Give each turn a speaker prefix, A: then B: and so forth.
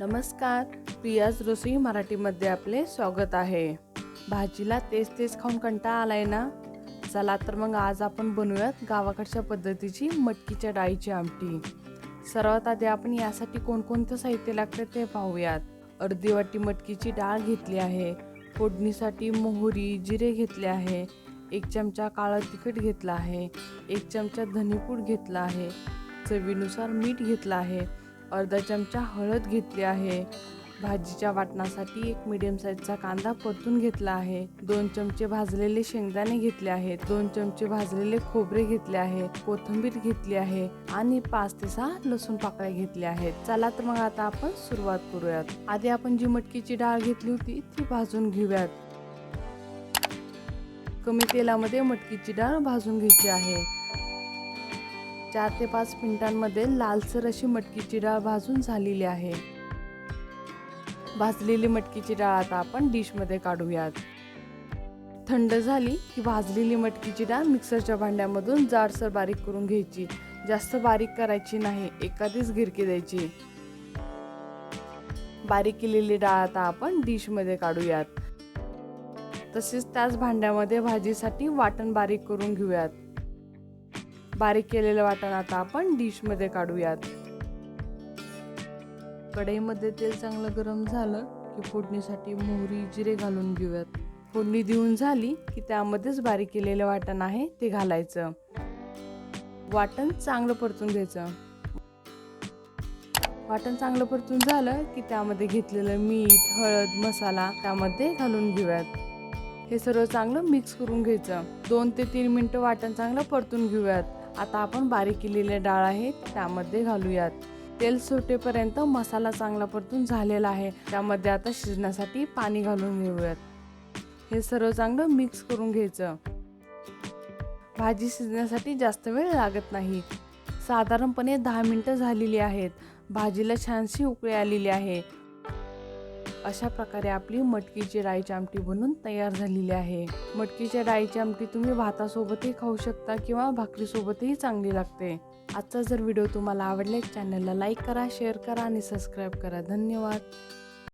A: नमस्कार प्रियाज रसोई मराठीमध्ये आपले स्वागत आहे. भाजीला तेच तेच खाऊन कंटाळा आलाय ना? चला तर मग आज आपण बनवूयात गावाकडच्या पद्धतीची मटकीच्या डाळीची आमटी. सर्वात आधी आपण यासाठी कोणकोणतं साहित्य लागतं ते पाहूयात. अर्धी वाटी मटकीची डाळ घेतली आहे. फोडणीसाठी मोहरी जिरे घेतले आहे. एक चमचा काळं तिखट घेतला आहे. एक चमचा धनेपूड घेतला आहे. चवीनुसार मीठ घेतलं आहे. अर्धा चमचा हळद घेतली आहे. भाजीच्या वाटणासाठी एक मिडियम साईजचा कांदा परतून घेतला आहे. दोन चमचे भाजलेले शेंगदाणे घेतले आहेत. दोन चमचे भाजलेले खोबरे घेतले आहे. कोथिंबीर घेतली आहे आणि पाच ते सहा लसूण पाकळ्या घेतल्या आहेत. चला तर मग आता आपण सुरुवात करूयात. आधी आपण जी मटकीची डाळ घेतली होती ती भाजून घेऊयात. कमी तेलामध्ये मटकीची डाळ भाजून घ्यायची आहे. चार ते पाच मिनिटांमध्ये लालसर अशी मटकीची डाळ भाजून झालेली आहे. भाजलेली मटकीची डाळ आता आपण डिशमध्ये काढूयात. थंड झाली की भाजलेली मटकीची डाळ मिक्सरच्या भांड्यामधून जाडसर बारीक करून घ्यायची. जास्त बारीक करायची नाही एखादीच गिरकी द्यायची. बारीक केलेली डाळ आता आपण डिशमध्ये काढूयात. तसेच त्याच भांड्यामध्ये भाजीसाठी वाटण बारीक करून घेऊयात. बारीक केलेलं वाटण आता आपण डिशमध्ये काढूयात. कढईमध्ये तेल चांगलं गरम झालं की फोडणीसाठी मोहरी जिरे घालून घेऊयात. फोडणी देऊन झाली की त्यामध्येच बारीक केलेलं वाटण आहे ते घालायचं. वाटण चांगलं परतून घ्यायचं. वाटण चांगलं परतून झालं की त्यामध्ये घेतलेलं मीठ हळद मसाला त्यामध्ये घालून घेऊयात. हे सर्व चांगलं मिक्स करून घ्यायचं. दोन ते तीन मिनटं वाटण चांगलं परतून घेऊयात. आता आपण बारीक केलेले डाळ आहे त्यामध्ये घालूयात. तेल सुटेपर्यंत मसाला चांगला परतून झालेला आहे. त्यामध्ये आता शिजण्यासाठी पाणी घालून घेऊयात. हे सर्व चांगलं मिक्स करून घ्यायचं. भाजी शिजण्यासाठी जास्त वेळ लागत नाही. साधारणपणे दहा मिनटं झालेली आहेत. भाजीला छानशी उकळी आलेली आहे. अशा प्रकारे आपली मटकीची डाळीची आमटी बनून तयार झालेली आहे. मटकीच्या डाळीची आमटी तुम्ही भातासोबतही खाऊ शकता किंवा भाकरीसोबतही चांगली लागते. आजचा जर व्हिडिओ तुम्हाला आवडला चॅनलला लाईक करा शेअर करा आणि सबस्क्राईब करा. धन्यवाद.